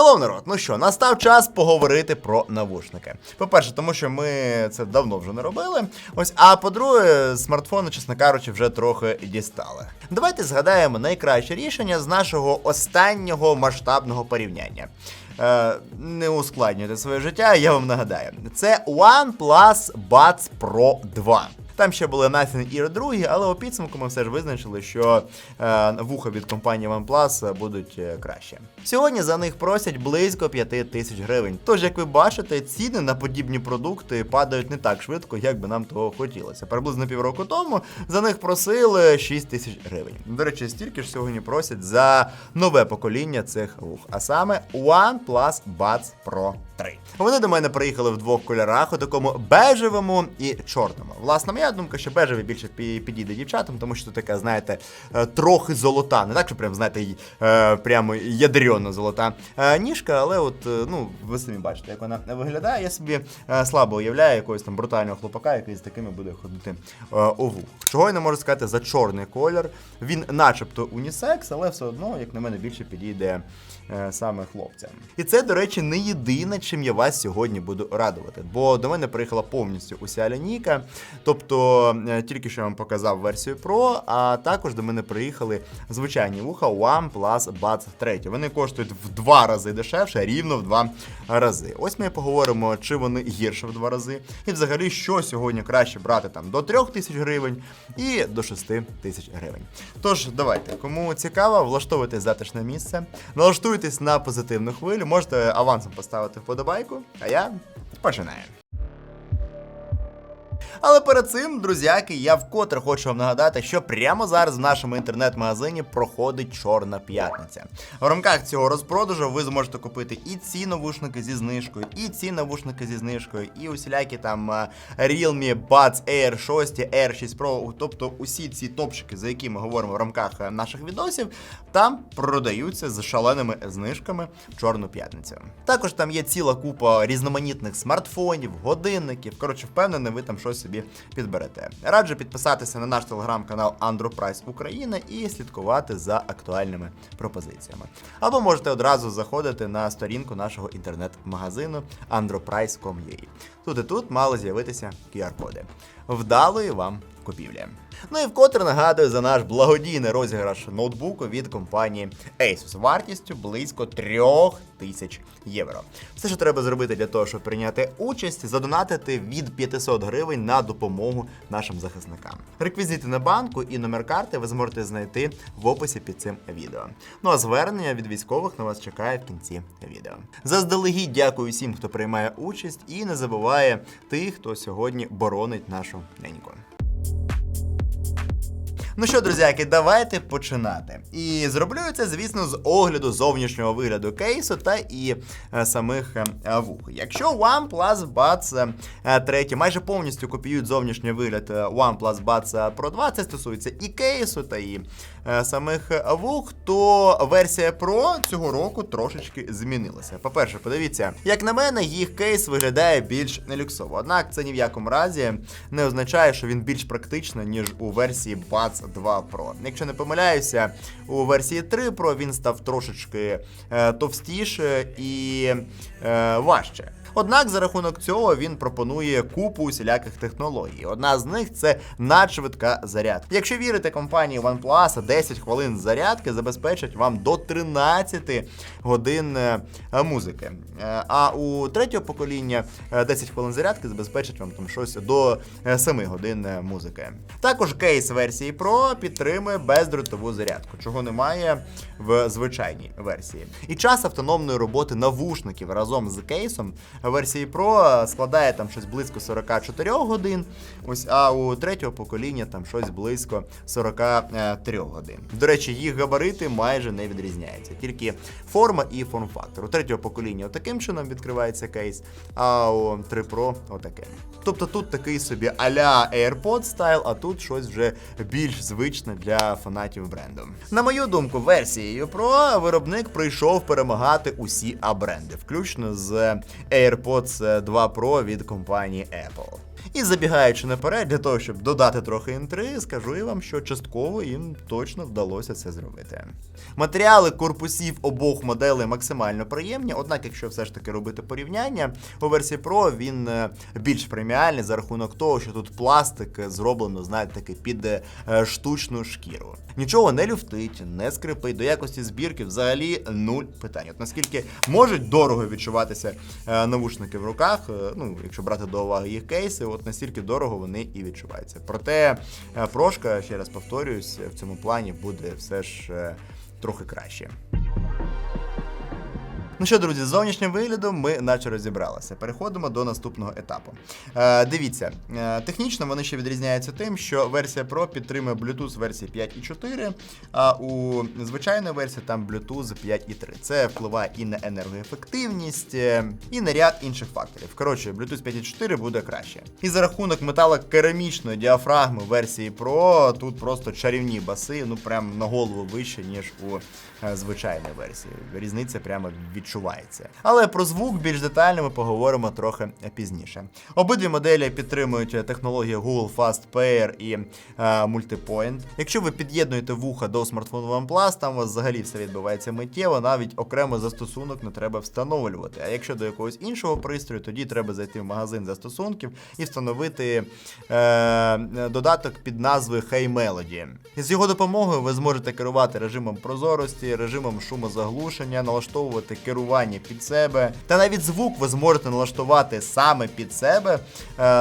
Hello, народ! Ну що, настав час поговорити про навушники. По-перше, тому що ми це давно вже не робили. Ось, а по-друге, смартфони, чесно кажучи, вже трохи дістали. Давайте згадаємо найкраще рішення з нашого останнього масштабного порівняння. Е, не ускладнюйте своє життя, я вам нагадаю. Це OnePlus Buds Pro 2. Там ще були Nothing Ear 2, але у підсумку ми все ж визначили, що е, вуха від компанії OnePlus будуть е, краще. Сьогодні за них просять близько 5 тисяч гривень. Тож, як ви бачите, ціни на подібні продукти падають не так швидко, як би нам того хотілося. Приблизно півроку тому за них просили 6 тисяч гривень. До речі, стільки ж сьогодні просять за нове покоління цих вух, а саме OnePlus Buds Pro 3. Вони до мене приїхали в двох кольорах, у такому бежевому і чорному. Власне, думка, що бежевий більше підійде дівчатам, тому що це така, знаєте, е, трохи золота. Не так, що прям, знаєте, е, прямо ядрено золота е, ніжка, але от, ну, ви самі бачите, як вона виглядає. Я собі слабо уявляю якогось там брутального хлопака, який з такими буде ходити у вух. Чого я не можу сказати за чорний колір. Він начебто унісекс, але все одно, як на мене, більше підійде саме хлопцям. І це, до речі, не єдине, чим я вас сьогодні буду радувати. Бо до мене приїхала повністю уся лінійка. Тобто, е, тільки що я вам показав версію Pro, а також до мене приїхали звичайні вуха OnePlus Buds 3. Вони коштують в два рази дешевше, рівно в два рази. Ось ми поговоримо, чи вони гірше в два рази. І взагалі, що сьогодні краще брати там до 3 тисяч гривень і до 6 тисяч гривень. Тож, давайте, кому цікаво, влаштовуйте затишне місце, налаштуйтесь на позитивну хвилю, можете авансом поставити вподобайку, а я починаю. Але перед цим, друзяки, я вкотре хочу вам нагадати, що прямо зараз в нашому інтернет-магазині проходить Чорна п'ятниця. В рамках цього розпродажу ви зможете купити і ці навушники зі знижкою, і ці навушники зі знижкою, і усілякі там е, Realme Buds Air 6, Air 6 Pro, тобто усі ці топчики, за які ми говоримо в рамках е, наших відосів, там продаються з шаленими знижками в Чорну п'ятницю. Також там є ціла купа різноманітних смартфонів, годинників. Коротше, впевнений, ви там щось собі підберете. Раджу підписатися на наш телеграм-канал Andropриce Україна і слідкувати за актуальними пропозиціями. Або можете одразу заходити на сторінку нашого інтернет-магазину androprice.com.ua. Тут і тут мали з'явитися QR-коди. Вдалої вам купівлі. Ну і вкотре нагадую за наш благодійний розіграш ноутбуку від компанії Asus вартістю близько 3000 тисяч євро. Все, що треба зробити для того, щоб прийняти участь, задонатити від 500 гривень на допомогу нашим захисникам. Реквізити на банку і номер карти ви зможете знайти в описі під цим відео. Ну а звернення від військових на вас чекає в кінці відео. Заздалегідь дякую всім, хто приймає участь, і не забуває тих, хто сьогодні боронить нашу неньку. Ну що, друзяки, давайте починати. І зроблю це, звісно, з огляду зовнішнього вигляду кейсу та і е, самих е, вух. Якщо OnePlus Buds е, 3 майже повністю копіюють зовнішній вигляд е, OnePlus Buds Pro 2, це стосується і кейсу та і е, самих вух, то версія Pro цього року трошечки змінилася. По-перше, подивіться, як на мене, їх кейс виглядає більш люксово. Однак це ні в якому разі не означає, що він більш практичний, ніж у версії Buds 2 Pro. Якщо не помиляюся, у версії 3 Pro він став трошечки е, товстіше і е, важче. Однак за рахунок цього він пропонує купу усіляких технологій. Одна з них це надшвидка зарядка. Якщо вірити компанії OnePlus, 10 хвилин зарядки забезпечать вам до 13 годин е, музики. Е, А у третього покоління е, 10 хвилин зарядки забезпечать вам там щось до е, 7 годин е, музики. Також кейс версії Pro підтримує бездротову зарядку, чого немає в звичайній версії. І час автономної роботи навушників разом з кейсом версії Pro складає там щось близько 44 годин. Ось а у третього покоління там щось близько 43 годин. До речі, їх габарити майже не відрізняються, тільки форма і форм-фактор. У третього покоління таким чином відкривається кейс, а у 3 Pro отаке. Тобто тут такий собі а-ля AirPods стайл, а тут щось вже більш звичне для фанатів бренду. На мою думку, версією Pro виробник прийшов перемагати усі А-бренди, включно з AirPods 2 Pro від компанії Apple. І забігаючи наперед, для того, щоб додати трохи інтриги, скажу я вам, що частково їм точно вдалося це зробити. Матеріали корпусів обох моделей максимально приємні, однак, якщо все ж таки робити порівняння, у версії Pro він е, більш преміальний за рахунок того, що тут пластик зроблено, знаєте, таки під е, штучну шкіру. Нічого не люфтить, не скрипить, до якості збірки взагалі нуль питань. От наскільки можуть дорого відчуватися е, навушники в руках, ну, якщо брати до уваги їх кейси, от настільки дорого вони і відчуваються. Проте е, прошка, ще раз повторююсь, в цьому плані буде все ж е, трохи краще. Ну що, друзі, з зовнішнім виглядом ми наче розібралися. Переходимо до наступного етапу. Е, дивіться, е, технічно вони ще відрізняються тим, що версія Pro підтримує Bluetooth версії 5.4, а у звичайної версії там Bluetooth 5.3. Це впливає і на енергоефективність, е, і на ряд інших факторів. Коротше, Bluetooth 5.4 буде краще. І за рахунок металокерамічної діафрагми версії Pro тут просто чарівні баси, ну прям на голову вище, ніж у е, звичайній версії. Різниця прямо відчувається. Але про звук більш детально ми поговоримо трохи пізніше. Обидві моделі підтримують технологію Google Fast Pair і е, Multipoint. Якщо ви під'єднуєте вуха до смартфону OnePlus, там у вас взагалі все відбувається миттєво, навіть окремо застосунок не треба встановлювати. А якщо до якогось іншого пристрою, тоді треба зайти в магазин застосунків і встановити е, додаток під назвою Hey Melody. З його допомогою ви зможете керувати режимом прозорості, режимом шумозаглушення, налаштовувати керування під себе. Та навіть звук ви зможете налаштувати саме під себе е,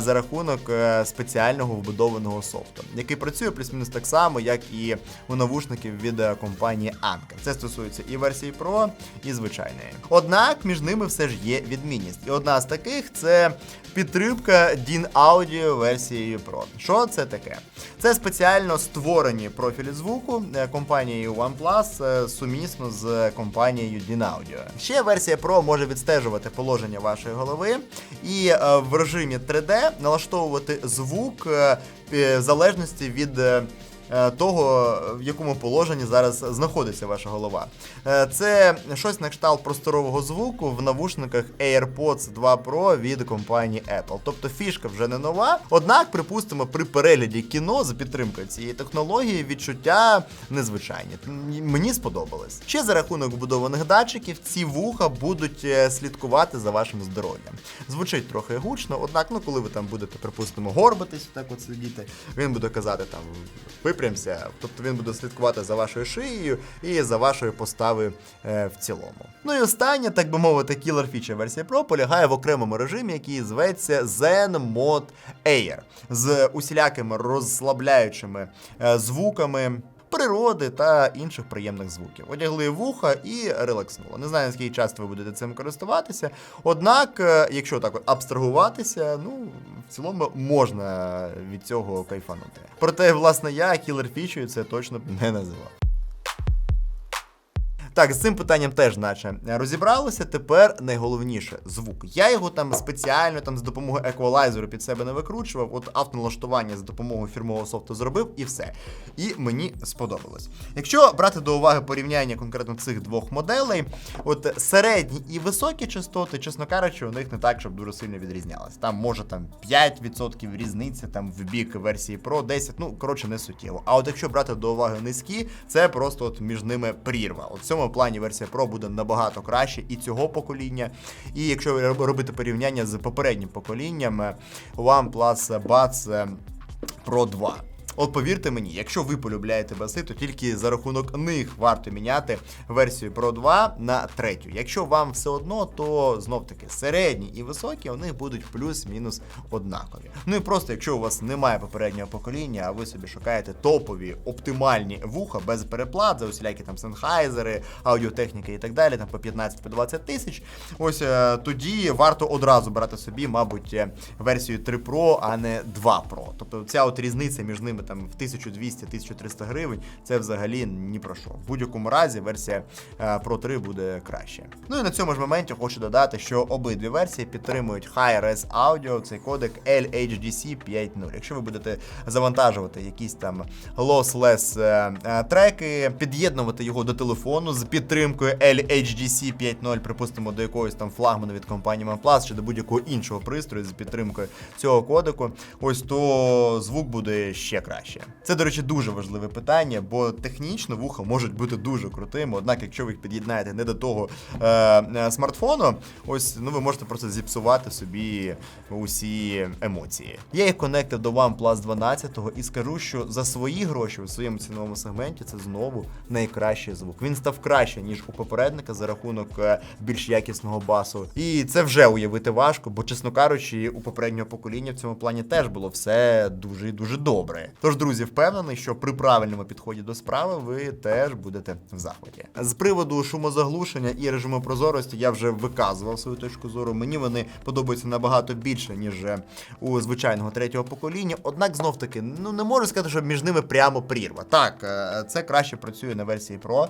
за рахунок е, спеціального вбудованого софту, який працює плюс-мінус так само, як і у навушників від е, компанії Anker. Це стосується і версії Pro, і звичайної. Однак між ними все ж є відмінність. І одна з таких це підтримка DIN Audio версією Pro. Що це таке? Це спеціально створені профілі звуку компанією OnePlus сумісно з компанією DIN Audio. Ще версія Pro може відстежувати положення вашої голови і е, в режимі 3D налаштовувати звук е, в залежності від. Е, Того, в якому положенні зараз знаходиться ваша голова. Е, Це щось на кшталт просторового звуку в навушниках AirPods 2 Pro від компанії Apple. Тобто фішка вже не нова. Однак, припустимо, при перегляді кіно за підтримкою цієї технології відчуття незвичайні. Мені сподобалось. Ще за рахунок вбудованих датчиків ці вуха будуть е, слідкувати за вашим здоров'ям. Звучить трохи гучно, однак, ну коли ви там будете, припустимо, горбатись, так от сидіти, він буде казати там випрямся, тобто він буде слідкувати за вашою шиєю і за вашою поставою е, в цілому. Ну і остання, так би мовити, кілер фіча версії Pro полягає в окремому режимі, який зветься Zen Mod Air з усілякими розслабляючими е, звуками. Природи та інших приємних звуків. Одягли вуха і релакснуло. Не знаю, наскільки часто ви будете цим користуватися. Однак, е, якщо так абстрагуватися, ну в цілому можна від цього кайфанути. Проте, власне, я кілер фічою це точно не називав. Так, з цим питанням теж наче розібралися. Тепер найголовніше звук. Я його там спеціально там з допомогою еквалайзеру під себе не викручував. От автоналаштування за допомогою фірмового софту зробив і все. І мені сподобалось. Якщо брати до уваги порівняння конкретно цих двох моделей, от середні і високі частоти, чесно кажучи, у них не так, щоб дуже сильно відрізнялось. Там може там 5% різниця, там в бік версії Pro 10, ну коротше, не суттєво. А от якщо брати до уваги низькі, це просто от між ними прірва. От в цьому плані версія Pro буде набагато краще і цього покоління. І якщо ви робити порівняння з попереднім поколінням е, OnePlus Buds е, Pro 2. От повірте мені, якщо ви полюбляєте баси, то тільки за рахунок них варто міняти версію Pro 2 на третю. Якщо вам все одно, то знов таки середні і високі у них будуть плюс-мінус однакові. Ну і просто, якщо у вас немає попереднього покоління, а ви собі шукаєте топові оптимальні вуха без переплат, за усілякі там сенхайзери, аудіотехніки і так далі, там по 15-20 тисяч. Ось е, тоді варто одразу брати собі, мабуть, е, версію 3 Pro, а не 2 Pro. Тобто ця от різниця між ними там в 1200-1300 гривень, це взагалі ні про що. В будь-якому разі версія е, Pro 3 буде краще. Ну і на цьому ж моменті хочу додати, що обидві версії підтримують Hi-Res Audio, цей кодек LHDC 5.0. Якщо ви будете завантажувати якісь там lossless е, е, треки, під'єднувати його до телефону з підтримкою LHDC 5.0, припустимо, до якогось там флагману від компанії OnePlus чи до будь-якого іншого пристрою з підтримкою цього кодеку, ось то звук буде ще краще. Це, до речі, дуже важливе питання, бо технічно вуха можуть бути дуже крутими. Однак, якщо ви їх під'єднаєте не до того е, е, смартфону, ось ну ви можете просто зіпсувати собі усі емоції. Я їх конектив до OnePlus 12 і скажу, що за свої гроші у своєму ціновому сегменті це знову найкращий звук. Він став краще ніж у попередника за рахунок е, більш якісного басу. І це вже уявити важко, бо, чесно кажучи, у попереднього покоління в цьому плані теж було все дуже дуже добре. Тож, друзі, впевнений, що при правильному підході до справи ви теж будете в захваті. З приводу шумозаглушення і режиму прозорості я вже виказував свою точку зору. Мені вони подобаються набагато більше, ніж е, у звичайного третього покоління. Однак знов таки, ну не можу сказати, що між ними прямо прірва. Так, е, це краще працює на версії Pro.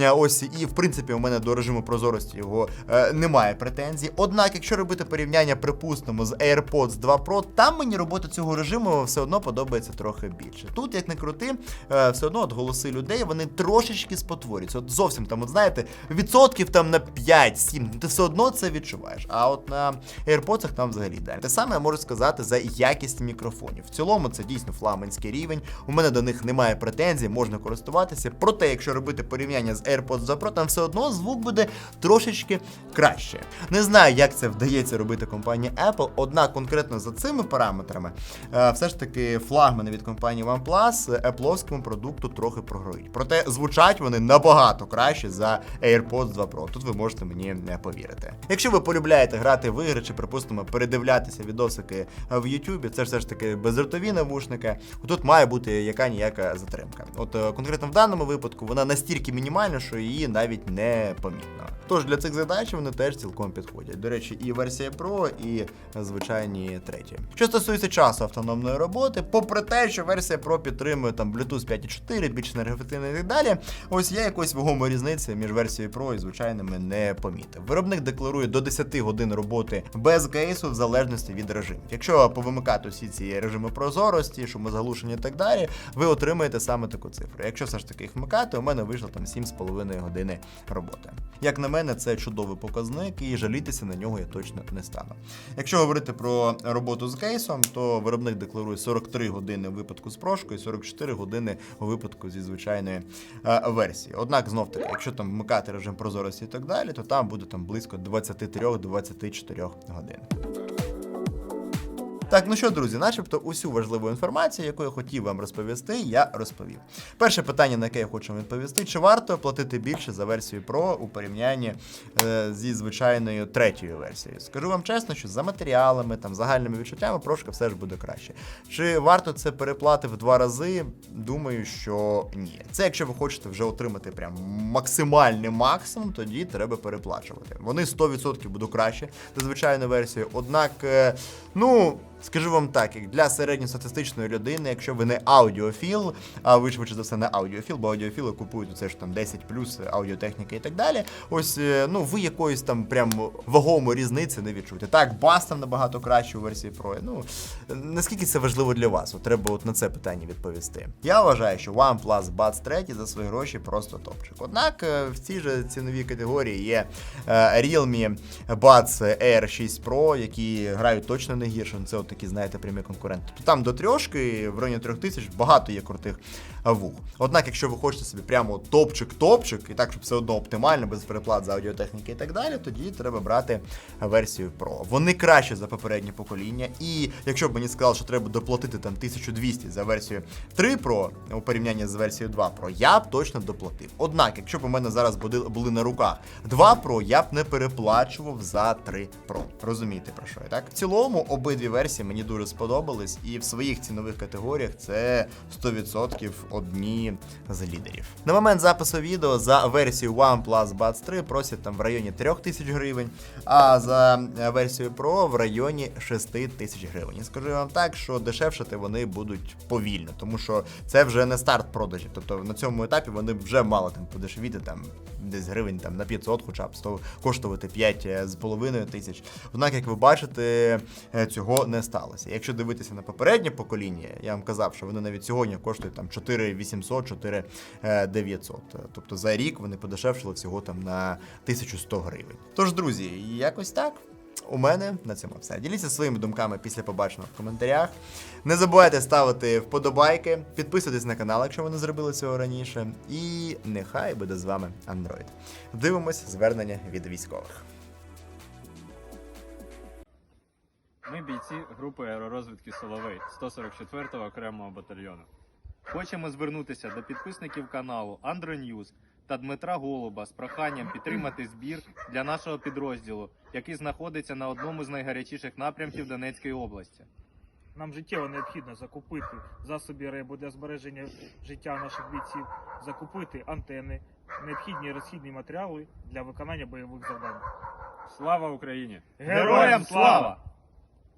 Е, Ось і в принципі у мене до режиму прозорості його немає претензій. Однак, якщо робити порівняння, припустимо, з AirPods 2 Pro, там мені робота цього режиму все одно подобається трохи більше. Тут, як не крути, е, все одно от голоси людей вони трошечки спотворюються. От зовсім там, от знаєте, відсотків там на 5-7, ти все одно це відчуваєш. А от на AirPods там взагалі далі. Те саме я можу сказати за якість мікрофонів. В цілому це дійсно флагманський рівень. У мене до них немає претензій, можна користуватися. Проте, якщо робити порівняння з AirPods 2 Pro, там все одно звук буде трошечки краще. Не знаю, як це вдається робити компанії Apple, однак конкретно за цими параметрами, е, все ж таки флагмани від компанії OnePlus Apple'овському продукту трохи програють. Проте звучать вони набагато краще за AirPods 2 Pro. Тут ви можете мені не повірити. Якщо ви полюбляєте грати в ігри чи, припустимо, передивлятися відосики в YouTube, це все ж таки безротові навушники. Тут має бути яка ніяка затримка. От е, конкретно в даному випадку вона настільки мінімальна, що її навіть не помітно. Тож для цих задач вони теж цілком підходять. До речі, і версія Pro, і звичайні треті. Що стосується часу автономної роботи, попри те, що версія Pro підтримує там Bluetooth 5.4, більш енергоефективна і так далі, ось я якось вагомої різниці між версією Pro і звичайними не помітив. Виробник декларує до 10 годин роботи без кейсу в залежності від режимів. Якщо повимикати всі ці режими прозорості, шумозаглушення і так далі, ви отримаєте саме таку цифру. Якщо все ж таки їх вмикати, у мене вийшло там 7,5 години роботи. Як на мене, це чудовий показник, і жалітися на нього я точно не стану. Якщо говорити про роботу з кейсом, то виробник декларує 43 години у випадку з прошкою, 44 години у випадку зі звичайної е, версії. Однак, знов таки, якщо там вмикати режим прозорості і так далі, то там буде там близько 23-24 годин. Так, ну що, друзі, начебто усю важливу інформацію, яку я хотів вам розповісти, я розповів. Перше питання, на яке я хочу відповісти: чи варто платити більше за версію Pro у порівнянні е, зі звичайною третьою версією? Скажу вам чесно, що за матеріалами, там загальними відчуттями прошка все ж буде краще. Чи варто це переплати в два рази? Думаю, що ні. Це якщо ви хочете вже отримати прям максимальний максимум, тоді треба переплачувати. Вони 100% будуть краще за звичайну версію. Однак, е, ну. Скажу вам так, як для середньостатистичної людини, якщо ви не аудіофіл, а ви швидше за все не аудіофіл, бо аудіофіли купують це ж там 10 плюс аудіотехніки і так далі. Ось е, ну ви якоїсь там прям вагомої різниці не відчуєте. Так, бас там набагато краще у версії Pro. Ну наскільки це важливо для вас? От треба от на це питання відповісти. Я вважаю, що OnePlus Buds 3 за свої гроші просто топчик. Однак е, в цій же ціновій категорії є е, Realme Buds Air 6 Pro, які грають точно не гірше. Це от такі, знаєте, прямі конкуренти. То там до трьошки, в районі трьох тисяч багато є крутих а, вух. Однак, якщо ви хочете собі прямо топчик-топчик, і так, щоб все одно оптимально, без переплат за аудіотехніки і так далі, тоді треба брати версію Pro. Вони краще за попереднє покоління. І якщо б мені сказали, що треба доплатити там 1200 за версію 3 Pro у порівнянні з версією 2 Pro, я б точно доплатив. Однак, якщо б у мене зараз були на руках 2 Pro, я б не переплачував за 3 Pro. Розумієте про що я так? В цілому обидві версії версії мені дуже сподобались, і в своїх цінових категоріях це 100% одні з лідерів. На момент запису відео за версію OnePlus Buds 3 просять там в районі 3000 гривень, а за е, версію Pro в районі 6000 гривень. І скажу вам так, що дешевшати вони будуть повільно, тому що це вже не старт продажів. Тобто на цьому етапі вони вже мали там подешевіти там десь гривень там на 500, хоча б 100, коштувати 5 з половиною тисяч. Однак, як ви бачите, е, цього не сталося. Якщо дивитися на попереднє покоління, я вам казав, що вони навіть сьогодні коштують там 4800, 4900. Тобто за рік вони подешевшили всього там на 1100 гривень. Тож, друзі, якось так. У мене на цьому все. Діліться своїми думками після побаченого в коментарях. Не забувайте ставити вподобайки, підписуйтесь на канал, якщо ви не зробили цього раніше. І нехай буде з вами Android. Дивимось звернення від військових. Ми бійці групи аеророзвідки Соловей 144-го окремого батальйону. Хочемо звернутися до підписників каналу Андроньюз та Дмитра Голуба з проханням підтримати збір для нашого підрозділу, який знаходиться на одному з найгарячіших напрямків Донецької області. Нам життєво необхідно закупити засоби ребу для збереження життя наших бійців, закупити антени, необхідні розхідні матеріали для виконання бойових завдань. Слава Україні! Героям слава!